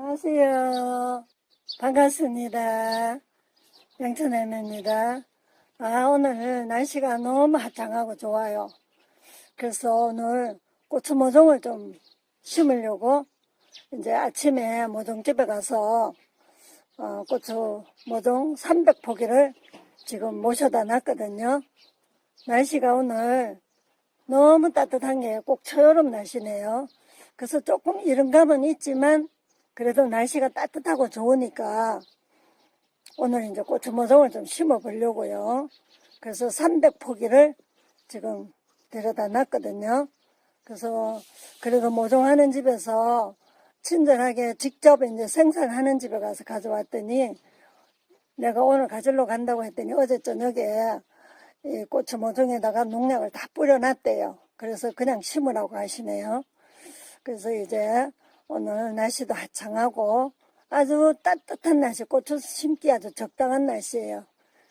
안녕하세요. 반갑습니다. 영천애매입니다. 아, 오늘 날씨가 너무 화창하고 좋아요. 그래서 오늘 고추 모종을 좀 심으려고 이제 아침에 모종집에 가서 어, 고추 모종 300포기를 지금 모셔다 놨거든요. 날씨가 오늘 너무 따뜻한 게 꼭 초여름 날씨네요. 그래서 조금 이른 감은 있지만 그래도 날씨가 따뜻하고 좋으니까 오늘 이제 고추 모종을 좀 심어 보려고요. 그래서 300포기를 지금 데려다 놨거든요. 그래서 그래도 모종하는 집에서 친절하게 직접 이제 생산하는 집에 가서 가져왔더니 내가 오늘 가지러 간다고 했더니 어제 저녁에 이 고추 모종에다가 농약을 다 뿌려놨대요. 그래서 그냥 심으라고 하시네요. 그래서 이제 오늘 날씨도 화창하고 아주 따뜻한 날씨, 고추 심기 아주 적당한 날씨예요.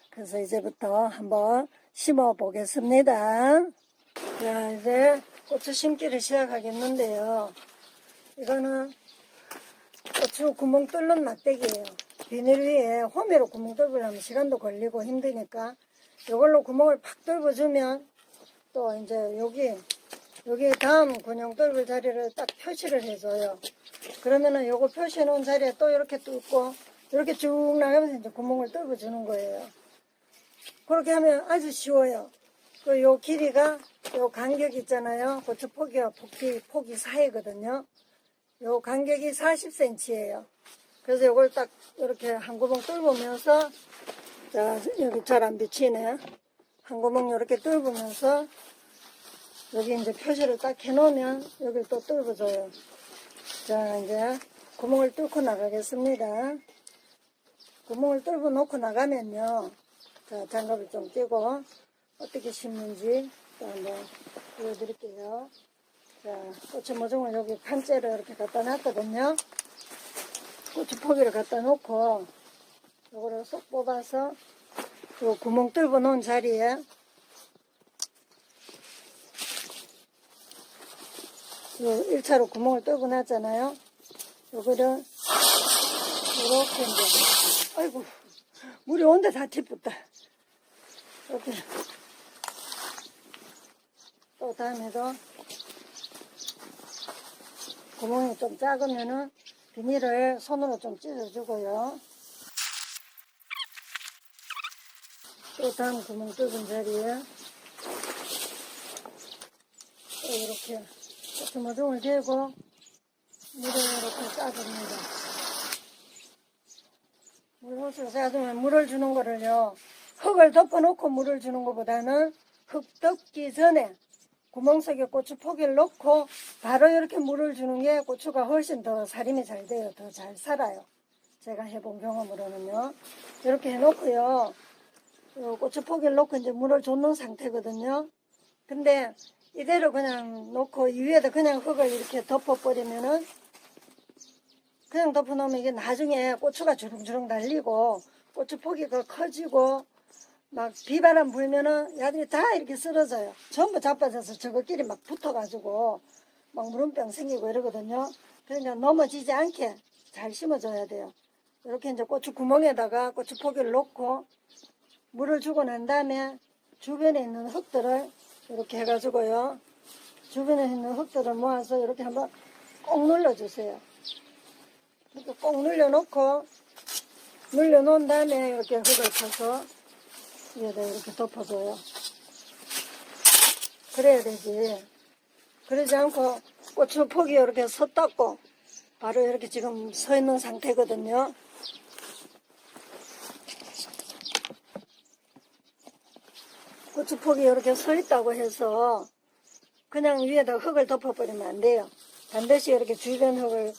그래서 이제부터 한번 심어 보겠습니다. 자, 이제 고추 심기를 시작하겠는데요. 이거는 고추 구멍 뚫는 막대기예요. 비닐 위에 호미로 구멍 뚫으려면 시간도 걸리고 힘드니까 이걸로 구멍을 팍 뚫어주면 또 이제 여기 여기 다음 군용 뚫을 자리를 딱 표시를 해줘요. 그러면은 요거 표시해 놓은 자리에 또 이렇게 뚫고 이렇게 쭉 나가면서 이제 구멍을 뚫어 주는 거예요. 그렇게 하면 아주 쉬워요. 그 요 길이가 요 간격 있잖아요. 고추 포기와 포기, 포기 사이거든요. 요 간격이 40cm예요. 그래서 요걸 딱 이렇게 한 구멍 뚫으면서 자 여기 잘 안 비치네. 한 구멍 이렇게 뚫으면서 여기 이제 표시를 딱 해놓으면 여기를 또 뚫어줘요. 자 이제 구멍을 뚫고 나가겠습니다. 구멍을 뚫어 놓고 나가면요. 자 장갑을 좀 끼고 어떻게 심는지 또 한번 보여드릴게요. 자 고추 모종을 여기 판째로 이렇게 갖다 놨거든요. 고추 포기를 갖다 놓고 요거를 쏙 뽑아서 요 구멍 뚫어 놓은 자리에 요 1차로 구멍을 뚫고 놨잖아요. 요거를 이렇게 이제 아이고 물이 온데 다 튀었다. 이렇게 또 다음에도 구멍이 좀 작으면은 비닐을 손으로 좀 찢어주고요. 또 다음 구멍 뚫은 자리에 또 이렇게 고추모종을 대고 물을 이렇게 짜줍니다. 물을 짜주면 물을 주는 거를요. 흙을 덮어놓고 물을 주는 것보다는 흙 덮기 전에 구멍 속에 고추 포기를 넣고 바로 이렇게 물을 주는 게 고추가 훨씬 더 살림이 잘 돼요. 더 잘 살아요. 제가 해본 경험으로는요. 이렇게 해놓고요. 요 고추 포기를 넣고 이제 물을 줬는 상태거든요. 근데 이대로 그냥 놓고 이 위에다 그냥 흙을 이렇게 덮어버리면은 그냥 덮어놓으면 이게 나중에 고추가 주렁주렁 달리고 고추 포기가 커지고 막 비바람 불면은 야들이 다 이렇게 쓰러져요. 전부 자빠져서 저거끼리 막 붙어가지고 막 물음병 생기고 이러거든요. 그러니까 넘어지지 않게 잘 심어줘야 돼요. 이렇게 이제 고추 구멍에다가 고추 포기를 놓고 물을 주고 난 다음에 주변에 있는 흙들을 이렇게 해가지고요. 주변에 있는 흙들을 모아서 이렇게 한번 꼭 눌러주세요. 이렇게 꼭 눌러놓고 눌러놓은 다음에 이렇게 흙을 쳐서 위에다 이렇게 덮어줘요. 그래야 되지. 그러지 않고 고추 폭이 이렇게 섰다고 바로 이렇게 지금 서 있는 상태거든요. 고추폭이 이렇게 서 있다고 해서 그냥 위에다 흙을 덮어버리면 안 돼요. 반드시 이렇게 주변 흙을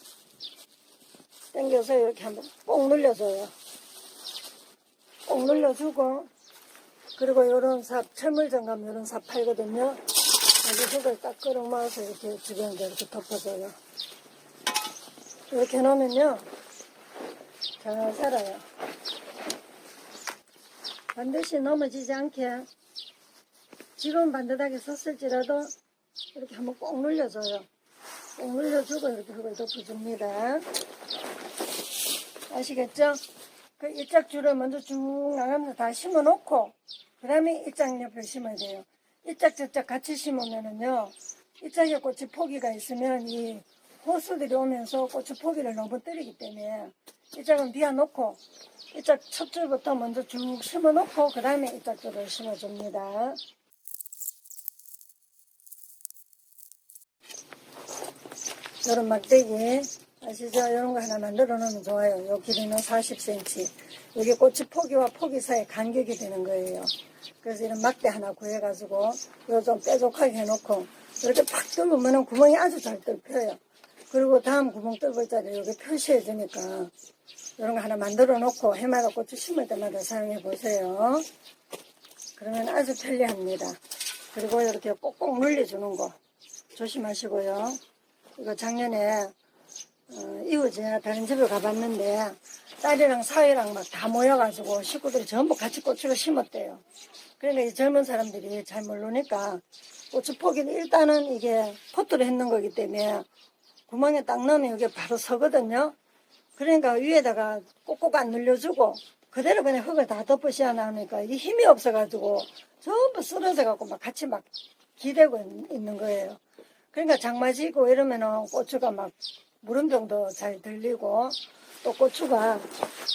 당겨서 이렇게 한번 꼭 눌러줘요. 꼭 눌러주고 그리고 이런 삽, 철물정감 이런 삽 팔거든요. 여기 흙을 딱 끌어 모아서 이렇게 주변에 이렇게 덮어줘요. 이렇게 놓으면요. 잘 살아요. 반드시 넘어지지 않게 지금 반듯하게 섰을지라도 이렇게 한번 꼭 눌러줘요. 꼭 눌러주고 이렇게 흙을 덮어줍니다. 아시겠죠? 그 이짝 줄을 먼저 쭉 나가면서 다 심어 놓고, 그 다음에 이짝 옆에 심어야 돼요. 이짝 저짝 같이 심으면은요, 이짝에 꽃이 포기가 있으면 이 호수들이 오면서 고추 포기를 때리기 때문에 이짝은 비워놓고 이짝 첫 줄부터 먼저 쭉 심어 놓고 그 다음에 이짝 줄을 심어줍니다. 요런 막대기 아시죠? 이런 거 하나 만들어 놓으면 좋아요. 요 길이는 40cm. 여기 고추 포기와 포기 사이 간격이 되는 거예요. 그래서 이런 막대 하나 구해가지고 요좀 뾰족하게 해놓고 이렇게 팍 뚫으면 구멍이 아주 잘 뚫혀요. 그리고 다음 구멍 뚫을 자리 여기 표시해 주니까 이런 거 하나 만들어 놓고 해마다 고추 심을 때마다 사용해 보세요. 그러면 아주 편리합니다. 그리고 이렇게 꼭꼭 눌려주는 거 조심하시고요. 이거 작년에 어, 이웃에 다른 집을 가봤는데 딸이랑 사위랑 막 다 모여가지고 식구들이 전부 같이 고추를 심었대요. 그러니까 이 젊은 사람들이 잘 모르니까 고추 포기는 일단은 이게 포트로 했는 거기 때문에 구멍에 딱 넣으면 이게 바로 서거든요. 그러니까 위에다가 꼭꼭 안 눌려주고 그대로 그냥 흙을 다 덮으셔야 나오니까 이게 힘이 없어가지고 전부 쓰러져갖고 막 같이 막 기대고 있- 있는 거예요. 그러니까 장마 지고 이러면은 고추가 막 물음병도 잘 들리고 또 고추가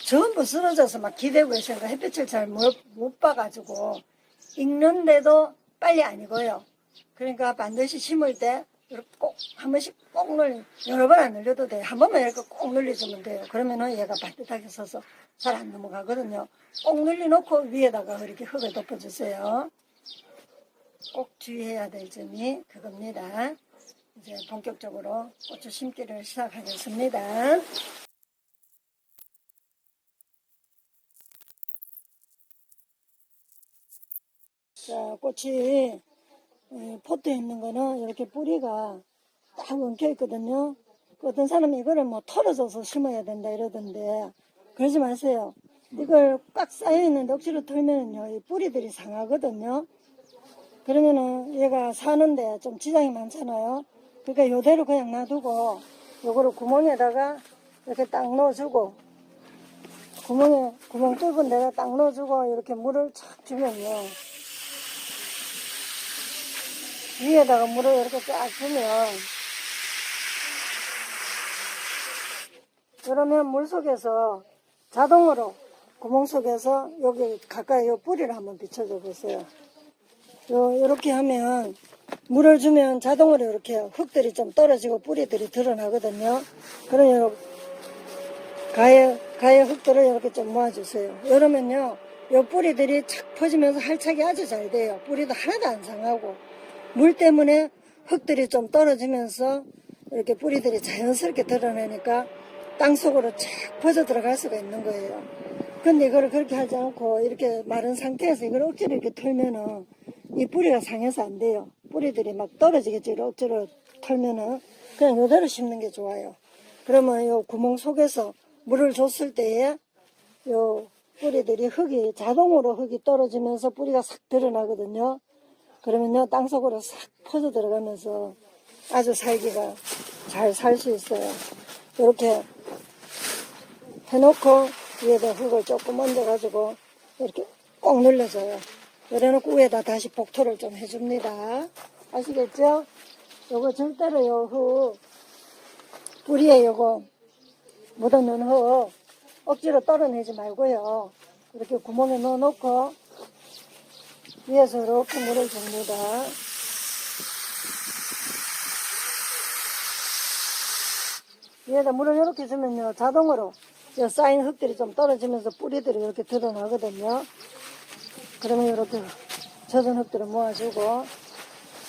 전부 쓰러져서 막 기대고 있으니까 햇빛을 잘못 봐가지고 익는데도 빨리 안 익어요. 그러니까 반드시 심을 때 꼭 한 번씩 꼭 눌, 여러 번 안 눌려도 돼요. 한 번만 이렇게 꼭 눌려주면 돼요. 그러면은 얘가 반듯하게 서서 잘 안 넘어가거든요. 꼭 눌려놓고 위에다가 이렇게 흙을 덮어주세요. 꼭 주의해야 될 점이 그겁니다. 이제 본격적으로 고추 심기를 시작하겠습니다. 자, 꽃이 이 포트에 있는 거는 이렇게 뿌리가 딱 엉켜 있거든요. 그 어떤 사람이 이거를 뭐 털어줘서 심어야 된다 이러던데 그러지 마세요. 이걸 꽉 쌓여 있는데 억지로 털면은요, 이 뿌리들이 상하거든요. 그러면은 얘가 사는데 좀 지장이 많잖아요. 그러니까 요대로 그냥 놔두고 요거를 구멍에다가 이렇게 딱 넣어주고 구멍에 구멍 뚫은 데가 딱 넣어주고 이렇게 물을 착 주면요. 위에다가 물을 이렇게 쫙 주면 그러면 물 속에서 자동으로 구멍 속에서 여기 가까이 요 뿌리를 한번 비춰줘 보세요. 요 이렇게 하면 물을 주면 자동으로 이렇게 흙들이 좀 떨어지고 뿌리들이 드러나거든요. 그러면 가에 가에 흙들을 이렇게 좀 모아주세요. 이러면요, 요 뿌리들이 착 퍼지면서 할착이 아주 잘 돼요. 뿌리도 하나도 안 상하고 물 때문에 흙들이 좀 떨어지면서 이렇게 뿌리들이 자연스럽게 드러나니까 땅 속으로 착 퍼져 들어갈 수가 있는 거예요. 근데 이거를 그렇게 하지 않고 이렇게 마른 상태에서 이걸 억지로 이렇게 털면은 이 뿌리가 상해서 안 돼요. 뿌리들이 막 떨어지겠지. 억지로 털면은 그냥 이대로 심는 게 좋아요. 그러면 요 구멍 속에서 물을 줬을 때에 요 뿌리들이 흙이 자동으로 흙이 떨어지면서 뿌리가 싹 드러나거든요. 그러면요 땅 속으로 싹 퍼져 들어가면서 아주 살기가 잘 살 수 있어요. 이렇게 해놓고 위에다 흙을 조금 얹어가지고 이렇게 꼭 눌러줘요. 이래놓고 위에다 다시 복토를 좀 해줍니다. 아시겠죠? 요거 절대로 요 흙, 뿌리에 요거 묻어놓은 흙 억지로 떨어내지 말고요. 이렇게 구멍에 넣어놓고 위에서 이렇게 물을 줍니다. 위에다 물을 이렇게 주면요 자동으로 이 쌓인 흙들이 좀 떨어지면서 뿌리들이 이렇게 드러나거든요. 그러면 이렇게 젖은 흙들을 모아주고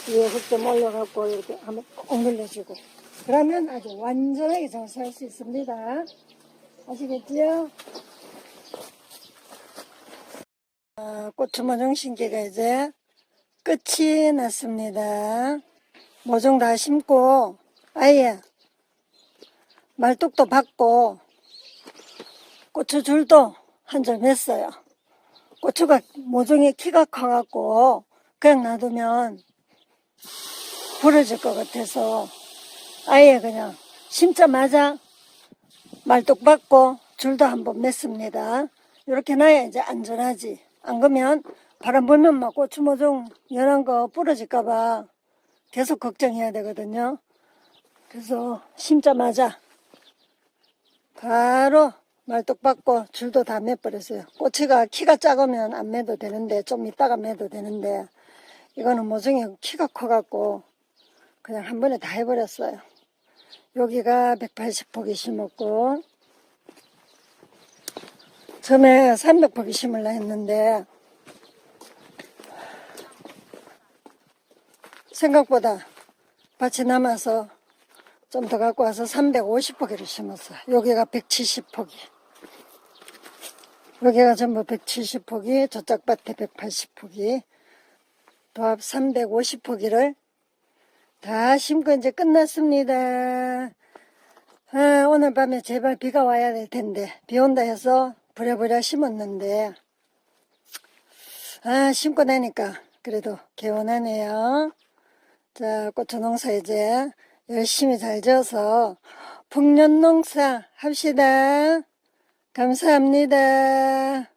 위에 흙좀 올려갖고 이렇게 한번 꼭 눌러주고 그러면 아주 완전하게 잘 살 수 있습니다. 아시겠지요? 아, 고추 모종 심기가 이제 끝이 났습니다. 모종 다 심고 아예 말뚝도 받고 고추 줄도 한줄 맸어요. 고추가 모종의 키가 커갖고 그냥 놔두면 부러질 것 같아서 아예 그냥 심자마자 말뚝 받고 줄도 한번 맸습니다. 이렇게 놔야 이제 안전하지. 안 그러면 바람 불면 막 고추 모종 연한 거 부러질까봐 계속 걱정해야 되거든요. 그래서 심자마자 바로 말뚝 받고 줄도 다 매버렸어요. 꼬치가 키가 작으면 안 매도 되는데 좀 이따가 매도 되는데 이거는 모종이 키가 커갖고 그냥 한 번에 다 해버렸어요. 여기가 180포기 심었고 처음에 300포기 심으려 했는데 생각보다 밭이 남아서 좀 더 갖고 와서 350포기를 심었어요. 여기가 170포기. 여기가 전부 170포기, 저쪽 밭에 180포기, 도합 350포기를 다 심고 이제 끝났습니다. 아, 오늘 밤에 제발 비가 와야 될 텐데, 비 온다 해서 부랴부랴 심었는데, 아, 심고 나니까 그래도 개운하네요. 자, 고추 농사 이제 열심히 잘 지어서 풍년 농사 합시다. 감사합니다.